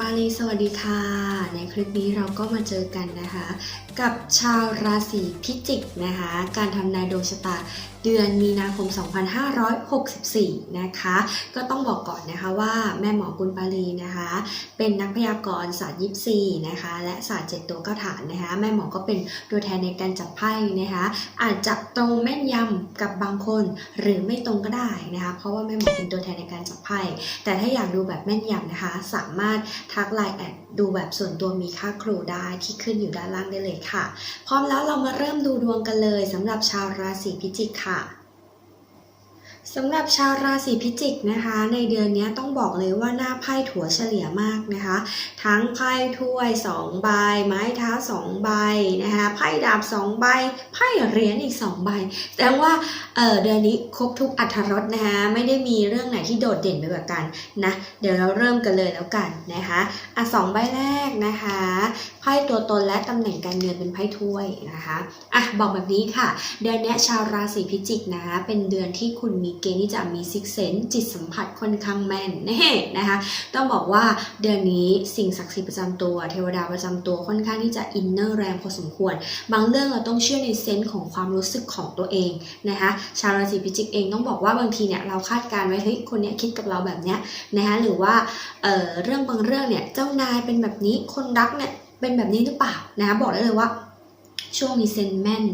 ปาลีสวัสดีค่ะ ในคลิปนี้เราก็มาเจอกันนะคะ กับชาวราศีพิจิกนะคะ การทำนายดวงชะตา เดือนมีนาคม 2564 นะคะ ก็ต้องบอกก่อนนะคะว่าแม่หมอกุลปาลีนะคะ เป็นนักพยากรณ์ศาสตร์ยิปซีนะคะ และศาสตร์เจ็ดตัวเก้าฐานนะคะ แม่หมอก็เป็นตัวแทนในการจับไพ่นะคะ อาจจะตรงแม่นยำกับบางคน หรือไม่ตรงก็ได้นะคะ เพราะว่าแม่หมอเป็นตัวแทนในการจับไพ่แต่ถ้าอยากดูแบบแม่นยำนะคะ สามารถทักไลน์แอดดูแบบส่วนตัวมีค่าครูได้ที่ขึ้นอยู่ด้านล่างได้เลยค่ะ พร้อมแล้วเรามาเริ่มดูดวงกันเลยสำหรับชาวราศีพิจิกค่ะ สำหรับชาวราศีพิจิกนะคะ ในเดือนนี้ต้องบอกเลยว่าหน้าไพ่ถั่วเฉลี่ยมากนะคะ ทั้งไพ่ถ้วย2ใบไม้เท้า2ใบนะคะไพ่ดาบ2ใบไพ่เหรียญอีก2ใบแต่ว่าเเดือนนี้ครบทุกอัธรสนะคะไม่ได้มีเรื่องไหนที่โดดเด่นไปกว่ากันนะเดี๋ยวเราเริ่มกันเลยแล้วกันนะคะอะสองใบแรกนะคะไพ่ตัวตนและตำแหน่งการเงินเป็นไพ่ถ้วยนะคะอะบอกแบบนี้ค่ะ เดือนนี้ชาวราศีพิจิกนะคะเป็นเดือนที่คุณมีเกณฑ์ที่จะมีซิกเซนจิตสัมผัสค่อนข้างแม่นแน่นะคะ ต้องบอกว่าเดือนนี้สิ่งศักดิ์สิทธิ์ประจำตัว เทวดาประจำตัวค่อนข้างที่จะอินเนอร์แรงพอสมควร บางเรื่องเราต้องเชื่อในเซนส์ของความรู้สึกของตัวเองนะคะชาวราศีพิจิกเองต้องบอกว่าบางทีเนี่ยเราคาดการณ์ไว้เฮ้ยคนเนี้ยคิดกับเราแบบเนี้ยนะคะหรือว่าเเรื่องบางเรื่องเนี่ยเจ้านายเป็นแบบนี้คนรักเนี่ยเป็นแบบนี้หรือเปล่านะคะบอกได้เลยว่า ช่วงนี้เซนแม่น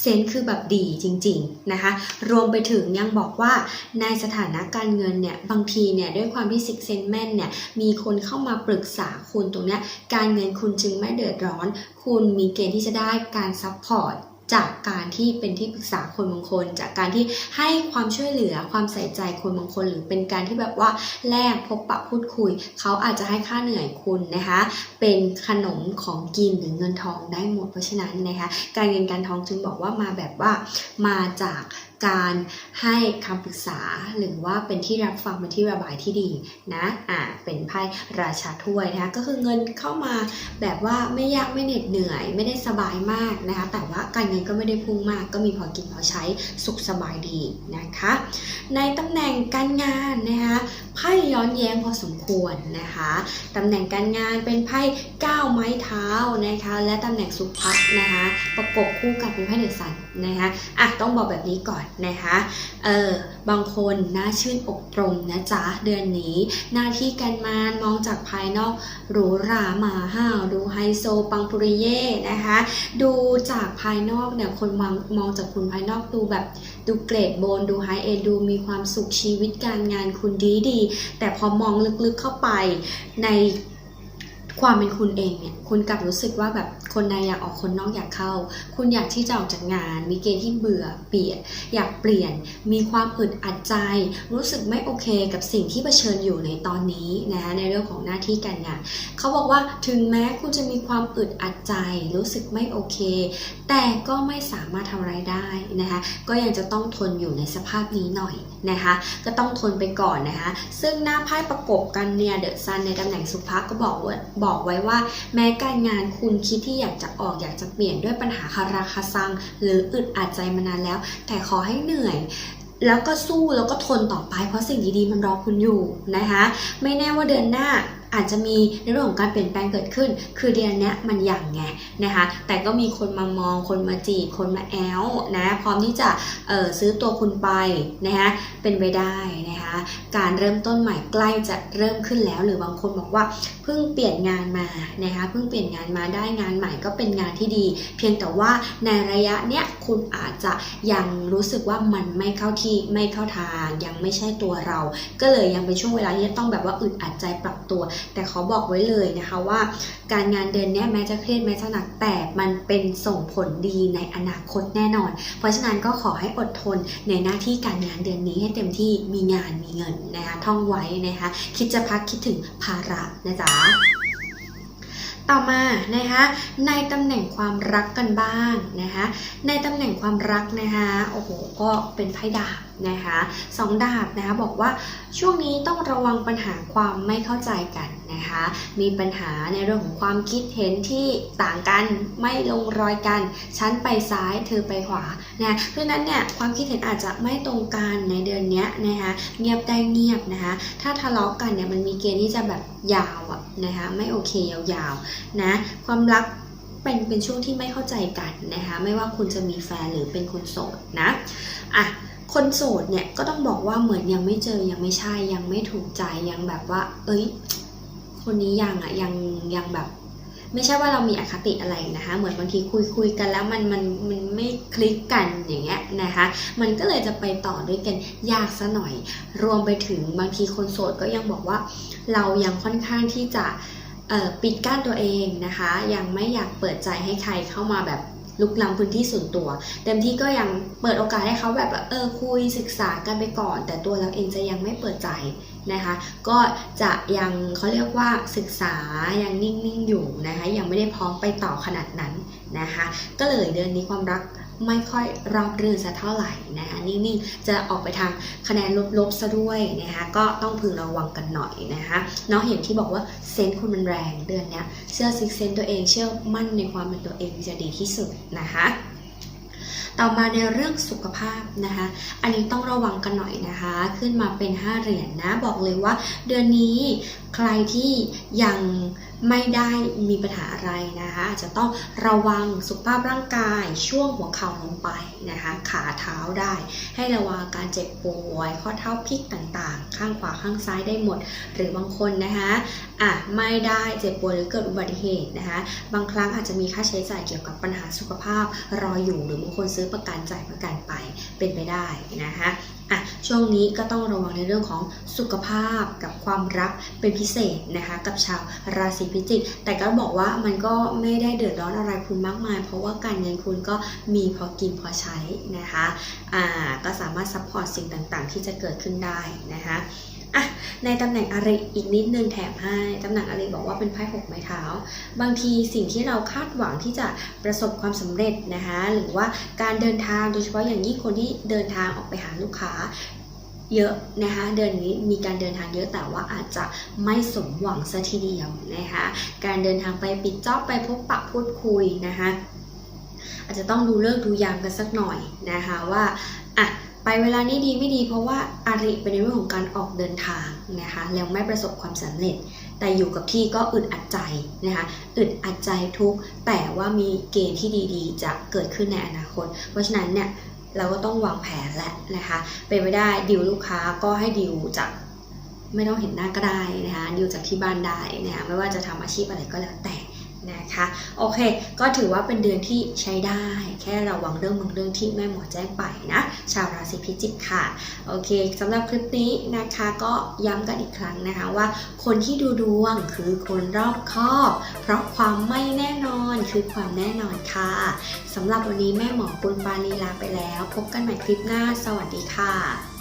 เซนคือแบบดีจริงๆนะคะ รวมไปถึงยังบอกว่าในสถานะการเงินเนี่ยบางทีเนี่ยด้วยความที่ซิกเซนแม่นเนี่ยมีคนเข้ามาปรึกษาคุณตรงเนี้ยการเงินคุณจึงไม่เดือดร้อน คุณมีเกณฑ์ที่จะได้การซัพพอร์ต จากการที่เป็นที่ปรึกษาคนบางคน จากการที่ให้ความช่วยเหลือความใส่ใจคนบางคน หรือเป็นการที่แบบว่าแลกพบปะพูดคุย เขาอาจจะให้ค่าเหนื่อยคุณนะคะ เป็นขนมของกินหรือเงินทองได้หมดเพราะฉะนั้นนะคะการเงินการทองจึงบอกว่ามาแบบว่ามาจาก การให้คำปรึกษาหรือว่าเป็นที่รับฟังเป็นที่ระบายที่ดีนะอ่าเป็นไพ่ราชาถ้วยนะคะก็คือเงินเข้ามาแบบว่าไม่ยากไม่เหน็ดเหนื่อย ไม่ได้สบายมากนะคะแต่ว่าการเงินก็ไม่ได้พุ่งมาก ก็มีพอกินพอใช้สุขสบายดีนะคะ ในตำแหน่งการงานนะคะไพ่ย้อนแย้งพอสมควรนะคะตำแหน่งการงานเป็นไพ่ก้าวไม้เท้านะคะและตำแหน่งสุภักนะคะประกบคู่กันเป็นไพ่เดือดสันนะคะอะต้องบอกแบบนี้ก่อนนะคะเออบางคนน่าชื่นอกตรมนะจ๊ะเดือนนี้ หน้าที่การงานมองจากภายนอกหรูหรามาห้าวดูไฮโซปังปุริเย่นะคะ ดูจากภายนอกเนี่ยคนมองมองจากคุณภายนอกดูแบบดูเกรดโบนดูไฮเอดูมีความสุขชีวิตการงานคุณดีดีแต่พอมองลึกๆเข้าไปใน ความเป็นคุณเองเนี่ยคุณกลับรู้สึกว่าแบบคนในอยากออกคนนอกอยากเข้า คุณอยากที่จะออกจากงาน มีเกณฑ์ที่เบื่อเปลี่ยน อยากเปลี่ยน มีความอึดอัดใจ รู้สึกไม่โอเคกับสิ่งที่เผชิญอยู่ในตอนนี้นะคะในเรื่องของหน้าที่การงานเขาบอกว่าถึงแม้คุณจะมีความอึดอัดใจ รู้สึกไม่โอเค แต่ก็ไม่สามารถทำอะไรได้นะคะก็ยังจะต้องทนอยู่ในสภาพนี้หน่อยนะคะก็ต้องทนไปก่อนนะคะซึ่งหน้าไพ่ประกบกันเนี่ยเดอะซันในตำแหน่งสุภาพก็บอกว่าบอกอกไว้ว่า แม้การงานคุณคิดที่อยากจะออกอยากจะเปลี่ยนด้วยปัญหาคาราคาซัง หรืออึดอัดใจมานานแล้ว แต่ขอให้เหนื่อยแล้วก็สู้แล้วก็ทนต่อไปเพราะสิ่งดีๆมันรอคุณอยู่นะคะ ไม่แน่ว่าเดือนหน้าอาจจะมีในเรื่องของการเปลี่ยนแปลงเกิดขึ้น คือเดือนนี้มันอย่างไง นะคะ แต่ก็มีคนมามอง คนมาจีบ คนมาแอลนะ พร้อมที่จะเออซื้อตัวคุณไปนะคะ เป็นไปได้นะคะ การเริ่มต้นใหม่ใกล้จะเริ่มขึ้นแล้ว หรือบางคนบอกว่าเพิ่งเปลี่ยนงานมานะคะ เพิ่งเปลี่ยนงานมาได้งานใหม่ก็เป็นงานที่ดี เพียงแต่ว่าในระยะเนี้ยคุณอาจจะยังรู้สึกว่ามันไม่เข้าที่ไม่เข้าทางยังไม่ใช่ตัวเรา ก็เลยยังเป็นช่วงเวลาที่ต้องแบบว่าอึดอัดใจปรับตัว แต่เขาบอกไว้เลยนะคะว่า การงานเดือนเนี้ยแม้จะเครียดแม้จะหนักแต่มันเป็นส่งผลดีในอนาคตแน่นอน เพราะฉะนั้นก็ขอให้อดทนในหน้าที่การงานเดือนนี้ให้เต็มที่มีงานมีเงินนะคะท่องไว้นะคะคิดจะพักคิดถึงภาระนะจ๊ะต่อมานะคะในตำแหน่งความรักกันบ้างนะคะในตำแหน่งความรักนะคะโอ้โหก็เป็นไพ่ดาบ นะคะสองดาบนะคะบอกว่าช่วงนี้ต้องระวังปัญหาความไม่เข้าใจกันนะคะ มีปัญหาในเรื่องของความคิดเห็นที่ต่างกันไม่ลงรอยกัน ฉันไปซ้ายเธอไปขวานะเพราะนั้นเนี่ยความคิดเห็นอาจจะไม่ตรงกันในเดือนนี้นะคะเงียบได้เงียบนะคะถ้าทะเลาะกันเนี่ยมันมีเกณฑ์ที่จะแบบยาวอะนะคะไม่โอเคยาวๆนะความรักเป็นเป็นช่วงที่ไม่เข้าใจกันนะคะไม่ว่าคุณจะมีแฟนหรือเป็นคนโสดนะอะ คนโสดเนี่ยก็ต้องบอกว่าเหมือนยังไม่เจอยังไม่ใช่ยังไม่ถูกใจยังแบบว่า เอ้ย คนนี้ยังอะยังยังแบบ ไม่ใช่ว่าเรามีอคติอะไรนะคะ เหมือนบางทีคุยคุยกันแล้วมันมันมันไม่คลิกกันอย่างเงี้ยนะคะ มันก็เลยจะไปต่อด้วยกันยากซะหน่อย รวมไปถึงบางทีคนโสดก็ยังบอกว่า เรายังค่อนข้างที่จะปิดกั้นตัวเองนะคะ ยังไม่อยากเปิดใจให้ใครเข้ามาแบบ ลุกล้ำพื้นที่ส่วนตัว เต็มที่ก็ยังเปิดโอกาสให้เขาแบบเออคุยศึกษากันไปก่อน แต่ตัวเราเองจะยังไม่เปิดใจนะคะ ก็จะยังเขาเรียกว่าศึกษายังนิ่งๆอยู่นะคะยังไม่ได้พร้อมไปต่อขนาดนั้นนะคะ ก็เลยเดือนนี้ความรัก ไม่ค่อยราบรื่นสักเท่าไหร่นะคะนิ่งๆจะออกไปทางคะแนนลบๆซะด้วยนะคะก็ต้องพึงระวังกันหน่อยนะคะเนาะเห็นที่บอกว่าเซนส์คุณมันแรงเดือนนี้เชื่อซิกเซนส์ตัวเองเชื่อมั่นในความเป็นตัวเองจะดีที่สุดนะคะต่อมาในเรื่องสุขภาพนะคะ อันนี้ต้องระวังกันหน่อยนะคะ ขึ้นมาเป็น 5 เหรียญนนะ บอกเลยว่าเดือนนี้ใครที่ยังไม่ได้มีปัญหาอะไรนะคะอาจจะต้องระวังสุขภาพร่างกายช่วงหัวเข่าลงไปนะคะขาเท้าได้ ให้ระวังการเจ็บป่วยข้อเท้าพลิกต่างๆ ข้างขวาข้างซ้ายได้หมด หรือบางคนนะคะอะไม่ได้เจ็บป่วยหรือเกิดอุบัติเหตุนะคะบางครั้งอาจจะมีค่าใช้จ่ายเกี่ยวกับปัญหาสุขภาพรออยู่หรือบางคนซื้อประกันจ่ายประกันไปเป็นไปได้นะคะ อะช่วงนี้ก็ต้องระวังในเรื่องของสุขภาพกับความรักเป็นพิเศษนะคะกับชาวราศีพิจิก แต่ก็บอกว่ามันก็ไม่ได้เดือดร้อนอะไรคุณมากมาย เพราะว่าการเงินคุณก็มีพอกินพอใช้นะคะอ่าก็สามารถซัพพอร์ตสิ่งต่างๆ ที่จะเกิดขึ้นได้นะคะ อะในตำแหน่งอาริอีกนิดนึงแถมให้ตำแหน่งอาริบอกว่าเป็นไพ่หกไม้เท้า บางทีสิ่งที่เราคาดหวังที่จะประสบความสำเร็จนะคะหรือว่าการเดินทางโดยเฉพาะอย่างยิ่งคนที่เดินทางออกไปหาลูกค้าเยอะนะคะเดือนนี้มีการเดินทางเยอะแต่ว่าอาจจะไม่สมหวังซะทีเดียวนะคะการเดินทางไปปิดจอบไปพบปะพูดคุยนะคะอาจจะต้องดูเลิกดูยามกันสักหน่อยนะคะว่าอะ เวลานี้ดีไม่ดีเพราะว่าอาริเป็นในเรื่องของการออกเดินทางนะคะแล้วไม่ประสบความสำเร็จ แต่อยู่กับที่ก็อึดอัดใจนะคะอึดอัดใจทุกแต่ว่ามีเกณฑ์ที่ดีๆ จะเกิดขึ้นในอนาคต เพราะฉะนั้นเนี่ยเราก็ต้องวางแผนแหละนะคะเป็นไปได้ดิวลูกค้าก็ให้ดิวจากไม่ต้องเห็นหน้าก็ได้นะคะดิวจากที่บ้านได้นะคะไม่ว่าจะทำอาชีพอะไรก็แล้วแต่ นะคะโอเค ก็ถือว่าเป็นเดือนที่ใช้ได้ แค่ระวังเรื่องบางเรื่องที่แม่หมอแจ้งไปนะชาวราศีพิจิกค่ะโอเคสำหรับคลิปนี้นะคะก็ย้ำกันอีกครั้งนะคะว่า คนที่ดูดวงคือคนรอบคอบเพราะความไม่แน่นอนคือความแน่นอนค่ะสำหรับวันนี้แม่หมอปุณปาลีลาไปแล้ว พบกันใหม่คลิปหน้า สวัสดีค่ะ